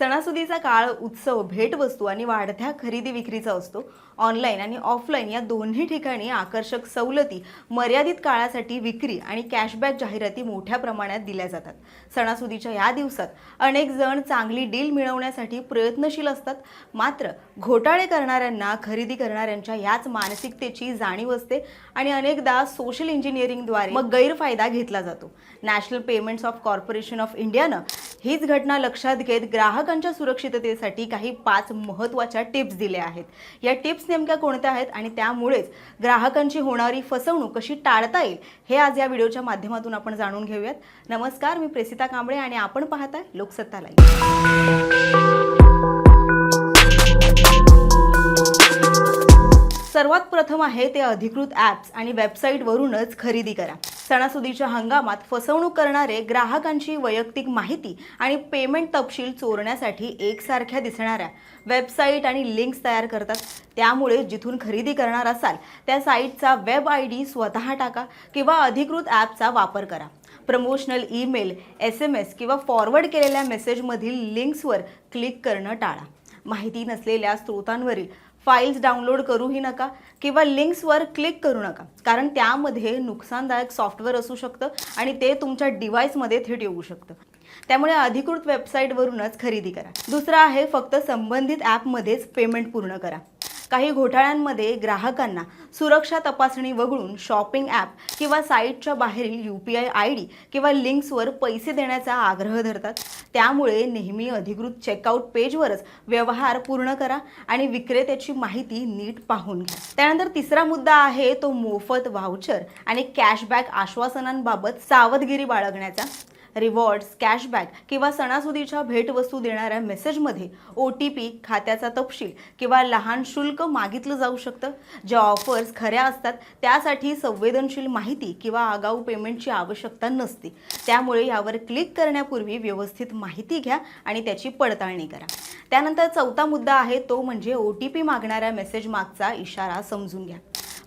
सणासुदीचा काळ उत्सव भेटवस्तू आणि वाढत्या खरेदी विक्रीचा असतो. ऑनलाईन आणि ऑफलाईन या दोन्ही ठिकाणी आकर्षक सवलती मर्यादित काळासाठी विक्री आणि कॅशबॅक जाहिराती मोठ्या प्रमाणात दिल्या जातात. सणासुदीच्या या दिवसात अनेक जण चांगली डील मिळवण्यासाठी प्रयत्नशील असतात. मात्र घोटाळे करणाऱ्यांना खरेदी करणाऱ्यांच्या याच मानसिकतेची जाणीव असते आणि अनेकदा सोशल इंजिनिअरिंगद्वारे मग गैरफायदा घेतला जातो. National payments of corporation of इंडियानं हीच घटना लक्षात घेत ग्राहक ग्राहकांच्या सुरक्षिततेसाठी काही पाच महत्त्वाच्या टिप्स दिल्या आहेत. या टिप्स नेमक्या कोणत्या आहेत आणि त्यामुळेच ग्राहकांची होणारी फसवणूक कशी टाळता येईल हे आज या व्हिडिओच्या माध्यमातून आपण जाणून घेऊयात. नमस्कार मी प्रेसिता कांबळे आणि आपण पाहताय लोकसत्ता लाईव्ह. सर्वात प्रथम आहे ते अधिकृत ॲप्स आणि वेबसाईटवरूनच खरेदी करा. सणासुदीच्या हंगामात फसवणूक करणारे ग्राहकांची वैयक्तिक माहिती आणि पेमेंट तपशील चोरण्यासाठी एकसारख्या दिसणाऱ्या वेबसाईट आणि लिंक्स तयार करतात. त्यामुळे जिथून खरेदी करणार असाल त्या साईटचा वेब आय डी स्वतः टाका किंवा अधिकृत ॲपचा वापर करा. Promotional email S M S किंवा फॉरवर्ड केलेल्या मेसेजमधील लिंक्सवर क्लिक करणं टाळा. माहिती नसलेल्या स्रोतांवरील फाईल्स डाउनलोड करूही नका किंवा लिंक्सवर क्लिक करू नका. कारण त्यामध्ये नुकसानदायक सॉफ्टवेअर असू शकतं आणि ते तुमच्या डिव्हाइसमध्ये थेट येऊ शकतं. त्यामुळे अधिकृत वेबसाईटवरूनच खरेदी करा. दुसरं आहे फक्त संबंधित ॲपमध्येच पेमेंट पूर्ण करा. काही घोटाळ्यांमध्ये ग्राहकांना सुरक्षा तपासणी वगळून शॉपिंग ॲप किंवा साईटच्या बाहेरील U P I I D किंवा लिंक्सवर पैसे देण्याचा आग्रह धरतात. त्यामुळे नेहमी अधिकृत चेकआउट पेजवरच व्यवहार पूर्ण करा आणि विक्रेत्याची माहिती नीट पाहून घ्या. त्यानंतर तिसरा मुद्दा आहे तो मोफत व्हाउचर आणि कॅशबॅक आश्वासनांबाबत सावधगिरी बाळगण्याचा. रिवॉर्ड्स कॅशबॅक किंवा सणासुदीच्या भेटवस्तू देणाऱ्या मेसेजमध्ये ओ टी पी खात्याचा तपशील किंवा लहान शुल्क मागितलं जाऊ शकतं. ज्या ऑफर्स खऱ्या असतात त्यासाठी संवेदनशील माहिती किंवा आगाऊ पेमेंटची आवश्यकता नसते. त्यामुळे यावर क्लिक करण्यापूर्वी व्यवस्थित माहिती घ्या आणि त्याची पडताळणी करा. त्यानंतर चौथा मुद्दा आहे तो म्हणजे ओ टी पी मागणाऱ्या मेसेज मागचा इशारा समजून घ्या.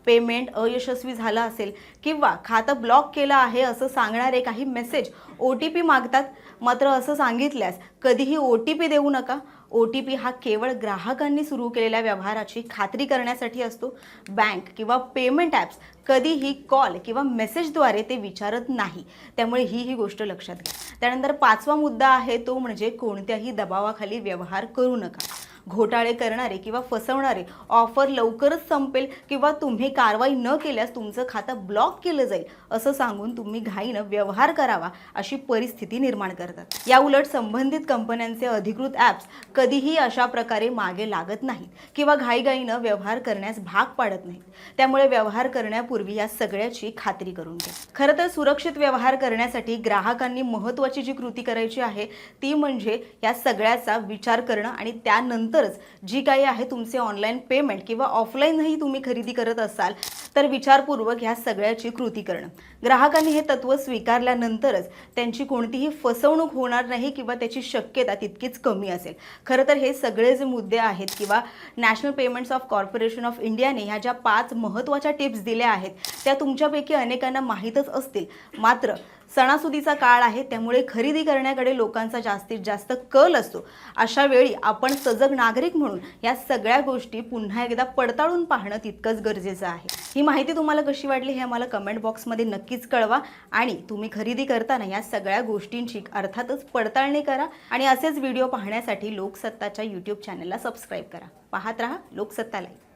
पेमेंट अयशस्वी झालं असेल किंवा खातं ब्लॉक केलं आहे असं सांगणारे काही मेसेज ओ टी पी मागतात मात्र असं सांगितल्यास कधीही ओ टी पी देऊ नका. ओ टी पी हा केवळ ग्राहकांनी सुरू केलेल्या व्यवहाराची खात्री करण्यासाठी असतो. बँक किंवा पेमेंट ॲप्स कधीही कॉल किंवा मेसेजद्वारे ते विचारत नाही. त्यामुळे ही ही गोष्ट लक्षात घ्या. त्यानंतर पाचवा मुद्दा आहे तो म्हणजे कोणत्याही दबावाखाली व्यवहार करू नका. घोटाळे करणारे किंवा फसवणारे ऑफर लवकरच संपेल किंवा तुम्ही कारवाई न केल्यास तुमचं खातं ब्लॉक केलं जाईल असं सांगून तुम्ही घाईनं व्यवहार करावा अशी परिस्थिती निर्माण करतात. या उलट संबंधित कंपन्यांचे अधिकृत ॲप्स कधीही अशा प्रकारे मागे लागत नाहीत किंवा घाईघाईनं व्यवहार करण्यास भाग पाडत नाहीत. त्यामुळे व्यवहार करण्यापूर्वी या सगळ्याची खात्री करून घ्या. खरं तर सुरक्षित व्यवहार करण्यासाठी ग्राहकांनी महत्त्वाची जी कृती करायची आहे ती म्हणजे या सगळ्याचा विचार करणं आणि त्यानंतर नंतरच जी काही आहे तुमचे ऑनलाईन पेमेंट किंवा ऑफलाईनही तुम्ही खरेदी करत असाल तर विचारपूर्वक ह्या सगळ्याची कृती करणं. ग्राहकांनी हे तत्त्व स्वीकारल्यानंतरच त्यांची कोणतीही फसवणूक होणार नाही किंवा त्याची शक्यता तितकीच कमी असेल. खरं तर हे सगळे जे मुद्दे आहेत किंवा national payments of corporation of इंडियाने ह्या ज्या पाच महत्त्वाच्या टिप्स दिल्या आहेत त्या तुमच्यापैकी अनेकांना माहीतच असतील. मात्र सणासुदीचा काळ आहे त्यामुळे खरेदी करण्याकडे लोकांचा जास्तीत जास्त कल असतो. अशा वेळी आपण सजग नागरिक म्हणून या सगळ्या गोष्टी पुन्हा एकदा पडताळून पाहणं तितकंच गरजेचं आहे. ही माहिती तुम्हाला कशी वाटली हे आम्हाला कमेंट बॉक्समध्ये नक्कीच कळवा आणि तुम्ही खरेदी करताना या सगळ्या गोष्टींची अर्थातच पडताळणी करा आणि असेच व्हिडिओ पाहण्यासाठी लोकसत्ताच्या यूट्यूब चॅनलला सबस्क्राईब करा. पाहत रहा लोकसत्ता लाईव्ह